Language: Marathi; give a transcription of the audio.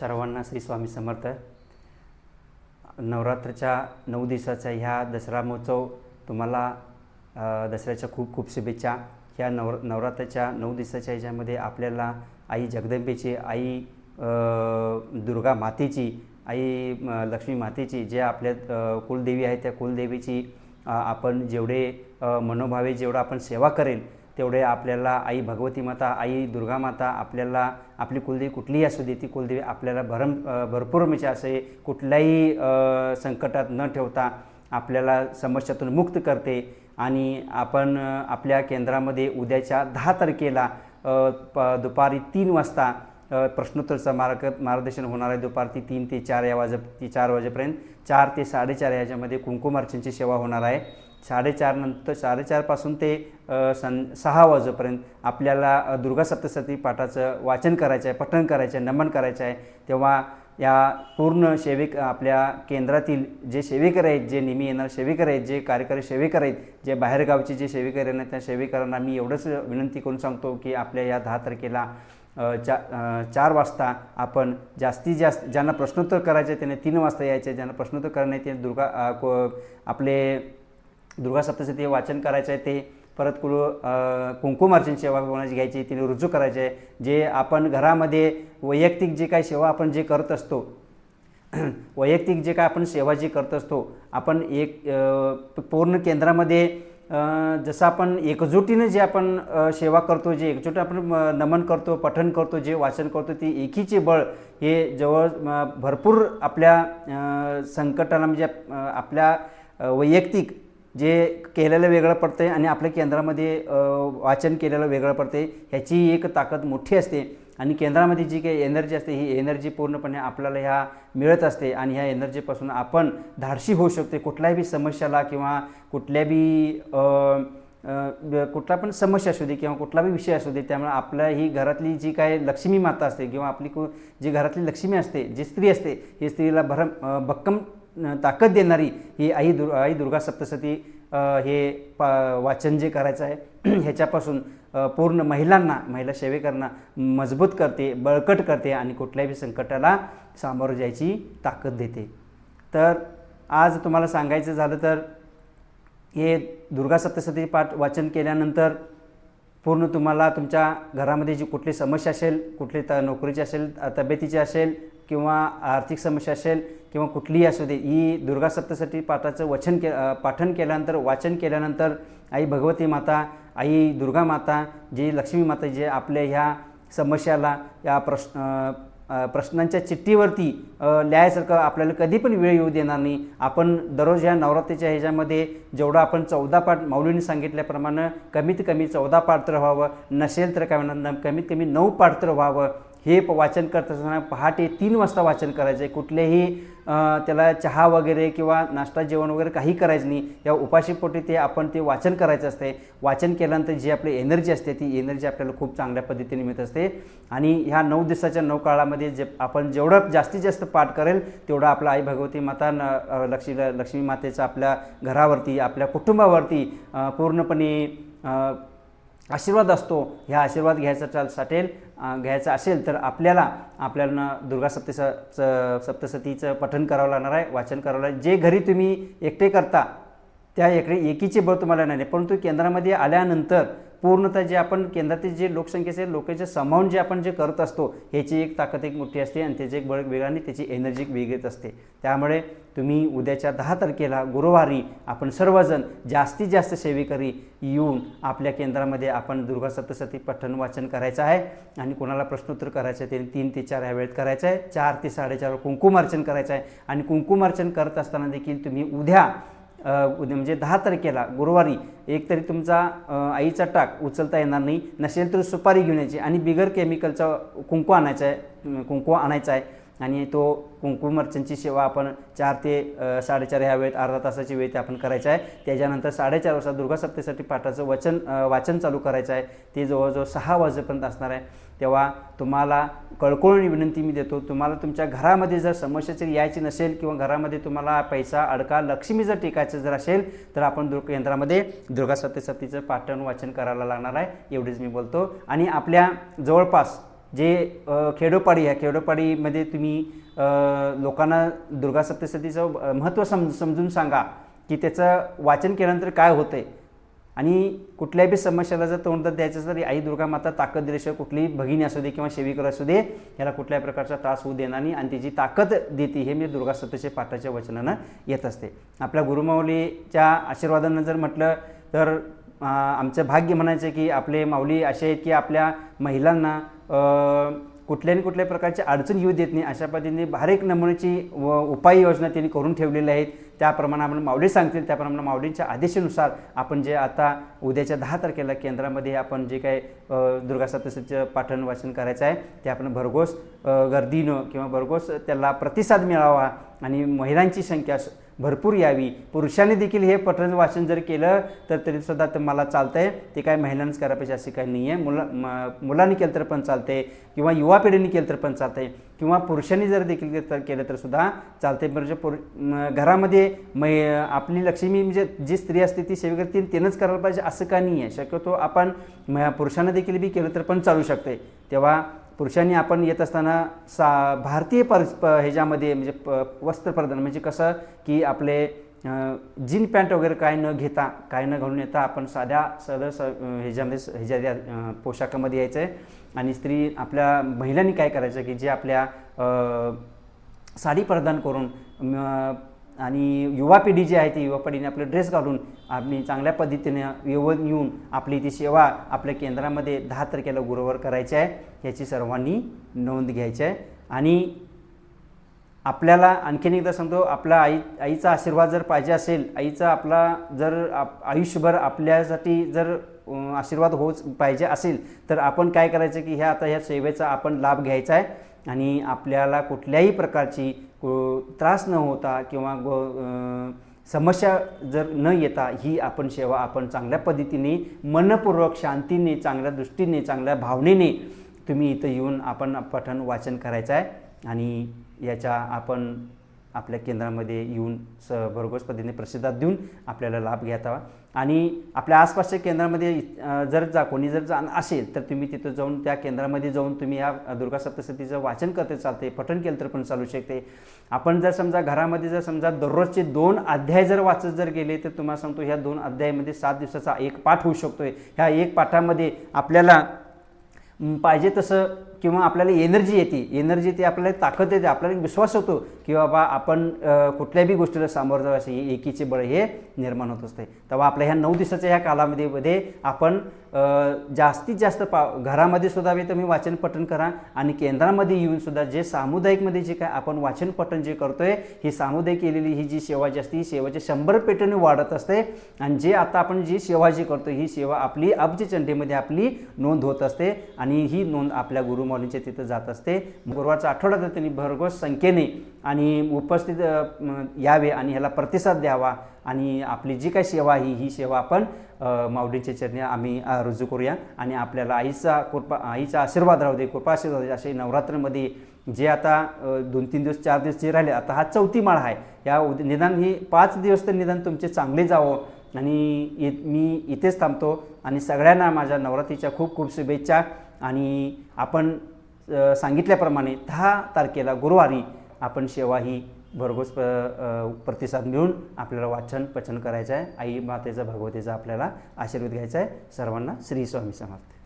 सर्वांना श्री स्वामी समर्थ. नवरात्रच्या नऊ दिवसाचा ह्या दसरा महोत्सव तुम्हाला दसऱ्याच्या खूप खूप शुभेच्छा. ह्या नवर नवरात्राच्या नऊ दिवसाच्या ह्याच्यामध्ये आपल्याला आई जगदंबेची आई दुर्गा मातेची आई लक्ष्मी मातेची जे आपल्या कुलदेवी आहे त्या कुलदेवीची आपण जेवढे मनोभावे जेवढं आपण सेवा करेल तेवढे आपल्याला आई भगवती माता आई दुर्गा माता आपल्याला आपली कुलदेवी कुठलीही असू दे ती कुलदेवी आपल्याला भरम भरपूर म्हणजे असे कुठल्याही संकटात न ठेवता आपल्याला समस्यातून मुक्त करते. आणि आपण आपल्या केंद्रामध्ये उद्याच्या दहा तारखेला प दुपारी तीन वाजता प्रश्नोत्तरचा मार्ग मार्गदर्शन होणार आहे. दुपारती तीन ते चार या वाजे ती चार वाजेपर्यंत चार ते साडेचार याच्यामध्ये कुंकुमार्चनची सेवा होणार आहे. साडेचार नंतर साडेचारपासून ते सं सहा वाजेपर्यंत आपल्याला दुर्गा सप्तशती पाठाचं वाचन करायचं आहे पठण करायचं आहे नमन करायचं आहे. तेव्हा या पूर्ण सेविक आपल्या केंद्रातील जे सेविकर आहेत जे नेहमी येणार सेवेकर आहेत जे कार्यकारी सेवेकर आहेत जे बाहेरगावचे जे सेविकर आहेत त्या सेवेकरांना मी एवढंच विनंती करून सांगतो की आपल्या या दहा तारखेला चा चार वाजता आपण जास्तीत जास्त ज्यांना प्रश्नोत्तर करायचे त्यांनी तीन वाजता यायचे ज्यांना प्रश्नोत्तर करणे ते दुर्गा को- आपले दुर्गा सप्तशती वाचन करायचं आहे ते परत कुल कुंकुमार्चन सेवा कोणाची घ्यायची तिने रुजू करायचे आहे. जे आपण घरामध्ये वैयक्तिक जे काही सेवा आपण जे करत असतो वैयक्तिक जे काय आपण सेवा जी करत असतो आपण एक पूर्ण केंद्रामध्ये जसं आपण एकजुटीनं जे आपण सेवा करतो जे एकजूट आपण म, नमन करतो पठन करतो जे वाचन करतो ते एकीचे बळ हे जवळ भरपूर आपल्या संकटाला म्हणजे आपल्या वैयक्तिक जे केलेलं वेगळं पडतं आहे आणि आपल्या केंद्रामध्ये वाचन केलेलं वेगळं पडते ह्याची एक ताकद मोठी असते. आणि केंद्रामध्ये जी काही एनर्जी असते ही एनर्जी पूर्णपणे आपल्याला ह्या मिळत असते आणि ह्या एनर्जीपासून आपण धाडशी होऊ शकते. कुठल्याही समस्याला किंवा कुठल्याबी कुठला पण समस्या असू दे किंवा कुठलाही विषय असू दे त्यामुळे आपल्या ही घरातली जी काय लक्ष्मी माता असते किंवा आपली जी घरातली लक्ष्मी असते जी स्त्री असते ही स्त्रीला भरम भक्कम ताकद देणारी ही आई दुर् आई दुर्गा सप्तशती हे पा वाचन जे करायचं आहे ह्याच्यापासून पूर्ण महिलांना महिला सेवेकरांना मजबूत करते बळकट करते आणि कुठल्याही संकटाला सामोरं जायची ताकद देते. तर आज तुम्हाला सांगायचं झालं तर हे दुर्गा सप्तशती पाठ वाचन केल्यानंतर पूर्ण तुम्हाला तुमच्या घरामध्ये जी कुठली समस्या असेल कुठली त नोकरीची असेल तब्येतीची असेल किंवा आर्थिक समस्या असेल किंवा कुठलीही असू दे ही दुर्गा सप्तशती पाठाचं वचन के पाठन केल्यानंतर वाचन केल्यानंतर आई भगवती माता आई दुर्गा माता जी लक्ष्मी माता जे आपल्या ह्या समस्याला या प्रश्न प्रश्नांच्या चिठ्ठीवरती लिहायसारखं आपल्याला कधी पण वेळ येऊ देणार नाही. आपण दररोज ह्या नवरात्रीच्या ह्याच्यामध्ये जेवढं आपण चौदा पाठ माऊलीने सांगितल्याप्रमाणे कमीत कमी चौदा पाठ तर व्हावं नसेल तर काय म्हणणार कमीत कमी नऊ पाठ तर व्हावं. हे प- वाचन करत असताना पहाटे तीन वाजता वाचन करायचं आहे. कुठलेही त्याला चहा वगैरे किंवा नाश्ता जेवण वगैरे काही करायचं नाही. या उपाशीपोटी ते आपण ते वाचन करायचं असते. वाचन केल्यानंतर जी आपली एनर्जी असते ती एनर्जी आपल्याला खूप चांगल्या पद्धतीने मिळत असते. आणि ह्या नऊ दिवसाच्या नऊ काळामध्ये जे आपण जेवढं जास्तीत जास्त पाठ करेल तेवढं आपलं आई भगवती माता न लक्ष्मी लक्ष्मी मातेचा आपल्या घरावरती आपल्या कुटुंबावरती पूर्णपणे आशीर्वाद असतो ह्या आशीर्वाद घ्यायचा चाल साठेल घ्यायचा असेल तर आपल्याला आपल्याला दुर्गा सप्तस सप्तसतीचं पठन करावं लागणार आहे वाचन करावं लागेल जे घरी तुम्ही एकटे करता त्या एकटे एकीचे बळ तुम्हाला नाही परंतु केंद्रामध्ये आल्यानंतर पूर्णतः जे आपण केंद्रातील जे लोकसंख्येचे लोकांचे समावून जे आपण जे करत असतो ह्याची एक ताकद एक मोठी असते आणि त्याचे एक बळ वेगळं आणि त्याची एनर्जी एक वेगळीच असते. त्यामुळे तुम्ही उद्याच्या दहा तारखेला गुरुवारी आपण सर्वजण जास्तीत जास्त सेवेकरी येऊन आपल्या केंद्रामध्ये आपण दुर्गा सप्तशती पठण वाचन करायचं आहे आणि कोणाला प्रश्नोत्तर करायचं आहे ते तीन ते चार या वेळेत करायचं आहे. चार ते साडेचार कुंकुमार्चन करायचं आहे. आणि कुंकुमार्चन करत असताना देखील तुम्ही उद्या म्हणजे दहा तारखेला गुरुवारी. एक तरी तुमचा आईचा टाक उचलता येणार नाही. नसेल तर सुपारी घेऊन यायची. आणि बिगर केमिकलचा कुंकू आणायचा आहे कुंकू आणायचा आहे. आणि तो कुंकुमार्चनची सेवा आपण चार ते साडेचार ह्या वेळेत अर्धा तासाची वेळ ते आपण करायचं आहे. त्याच्यानंतर साडेचार वाजता दुर्गा सप्तेसाठी पाठाचं वचन वाचन चालू करायचं आहे. ते जवळजवळ सहा वाजेपर्यंत असणार आहे. तेव्हा तुम्हाला कळकळून विनंती मी देतो तुम्हाला तुमच्या घरामध्ये जर समस्या जर यायची नसेल किंवा घरामध्ये तुम्हाला पैसा अडका लक्ष्मी जर टिकायचं जर असेल तर आपण दुर्ग यंत्रामध्ये दुर्गा सप्तसप्तीचं पाठण वाचन करायला लागणार आहे. एवढेच मी बोलतो. आणि आपल्या जवळपास जे खेडोपाडी आहे खेडोपाडीमध्ये तुम्ही लोकांना दुर्गा सप्तशतीचं महत्त्व सम समजून सांगा की त्याचं वाचन केल्यानंतर काय होतं आहे आणि कुठल्याही बी समस्याला जर तोंड द्यायचं तर तरी आई दुर्गा माता ताकद दिल्याशिवाय कुठलीही भगिनी असू दे किंवा सेविकर असू दे याला कुठल्याही प्रकारचा त्रास होऊ देणार नाही. आणि त्याची ताकद देते हे मी दुर्गा सप्तशती पाठाच्या वचनानं येत असते. आपल्या गुरुमाऊलीच्या आशीर्वादानं जर म्हटलं तर आमचं भाग्य म्हणायचं की आपले माऊली असे आहेत की आपल्या महिलांना कुठल्या कुठल्याही कुठल्याही प्रकारची अडचण येऊ देत नाही. अशा पद्धतीने बारीक नमुनेची व उपाययोजना त्यांनी करून ठेवलेल्या आहेत. त्याप्रमाणे आपण माऊली सांगतील त्याप्रमाणे माऊलींच्या आदेशानुसार आपण जे आता उद्याच्या दहा तारखेला केंद्रामध्ये आपण जे काही दुर्गा सप्तशतीचं पाठन वाचन करायचं आहे ते आपण भरघोस गर्दीनं किंवा भरघोस त्याला प्रतिसाद मिळावा आणि महिलांची संख्या भरपूर यावी. पुरुषांनी देखील हे पठण वाचन जर केलं तर तरीसुद्धा ते मला आहे ते काय महिलांनीच करायला पाहिजे असे काही नाही आहे मुला मुलांनी केलं तर पण चालते किंवा युवा पिढीने केलं तर पण चालतंय. किंवा पुरुषांनी जर देखील तर केलं तर सुद्धा चालते म्हणजे पुर घरामध्ये मै आपली लक्ष्मी म्हणजे जी स्त्री असते ती सेवेकर ती तिनंच करायला पाहिजे असं का नाही आहे शक्यतो आपण म- पुरुषांना देखील बी केलं तर पण चालू शकते तेव्हा पुरुषांनी आपण येत असताना सा भारतीय पर प- ह्याच्यामध्ये म्हणजे प वस्त्र प्रधान म्हणजे कसं की आपले जीन पॅन्ट वगैरे काय न घेता काय न घालून येता आपण साध्या सरळ स ह्याच्यामध्ये ह्याच्या पोशाखामध्ये यायचं आहे आणि स्त्री आपल्या महिलांनी काय करायचं की जे आपल्या साडी प्रदान करून आणि युवा पिढी जी आहे ती युवा पिढीने आपले ड्रेस घालून आपली चांगल्या पद्धतीने येऊन येऊन आपली ती सेवा आपल्या केंद्रामध्ये दहा तारखेला गुरुवार करायची आहे याची सर्वांनी नोंद घ्यायची आहे. आणि आपल्याला आणखीन एकदा सांगतो आपला आई आईचा आशीर्वाद जर पाहिजे असेल आईचा आपला जर आप आयुष्यभर आपल्यासाठी जर आशीर्वाद होच पाहिजे असेल तर आपण काय करायचं की ह्या आता ह्या सेवेचा आपण लाभ घ्यायचा आहे. आणि आपल्याला कुठल्याही प्रकारची त्रास न होता किंवा गो समस्या जर न येता ही आपण सेवा आपण चांगल्या पद्धतीने मनपूर्वक शांतीने चांगल्या दृष्टीने चांगल्या भावनेने तुम्ही इथं येऊन आपण पठन वाचन करायचं आहे. आणि याच्या आपण आपल्या केंद्रामध्ये येऊन स भरघोस पद्धतीने प्रसिद्धात देऊन आपल्याला लाभ घ्यावा आणि आपल्या आसपासच्या केंद्रामध्ये जर जा कोणी जर जा असेल तर तुम्ही तिथं जाऊन त्या केंद्रामध्ये जाऊन तुम्ही या दुर्गा सप्तशतीचं वाचन करते चालते पठण केलं तर पण चालू शकते. आपण जर समजा घरामध्ये जर समजा दररोजचे दोन अध्याय जर वाचत जर गेले तर तुम्हाला सांगतो ह्या दोन अध्यायामध्ये सात दिवसाचा एक पाठ होऊ शकतो ह्या एक पाठामध्ये आपल्याला पाहिजे तसं किंवा आपल्याला एनर्जी येते एनर्जी येते आपल्याला ताकद येते आपल्याला एक विश्वास होतो की बाबा आपण कुठल्याही गोष्टीला सामोरं जाऊ असे एकीचे बळ हे निर्माण होत असते. तेव्हा आपल्या ह्या नऊ दिवसाच्या ह्या कालावधीमध्ये आपण जास्तीत जास्त पा घरामध्ये सुद्धा तुम्ही वाचन पठण करा आणि केंद्रामध्ये येऊन सुद्धा जे सामुदायिकमध्ये जे काय आपण वाचन पठण जे करतोय ही सामुदायिक केलेली ही जी सेवा जी असते ही सेवाच्या शंभर पेटीने वाढत असते आणि जे आता आपण जी सेवा जी करतो ही सेवा आपली अब्ज चंडीमध्ये आपली नोंद होत असते आणि ही नोंद आपल्या मौलींच्या तिथं जात असते. गुरुवारचा आठवडा तर त्यांनी भरघोस संख्येने आणि उपस्थित यावे आणि ह्याला प्रतिसाद द्यावा आणि आपली जी काही सेवा आहे ही सेवा आपण माऊलींच्या चरणी आम्ही रुजू करूया आणि आपल्याला आईचा कृपा आईचा आशीर्वाद राहू दे कृपा आशीर्वाद दे. असे नवरात्रमध्ये जे आता दोन तीन दिवस चार दिवस जे राहिले आता हा चौथी माळ आहे. या निदान ही पाच दिवस तर निदान तुमचे चांगले जावं. आणि इ मी इथेच थांबतो आणि सगळ्यांना माझ्या नवरात्रीच्या खूप खूप शुभेच्छा. आणि आपण सांगितल्याप्रमाणे दहा तारखेला गुरुवारी आपण सेवा ही भरघोस प प्रतिसाद मिळून आपल्याला वाचन पचन करायचं आहे. आई मातेचा भगवतीचा आपल्याला आशीर्वाद घ्यायचा आहे. सर्वांना श्री स्वामी समर्थ.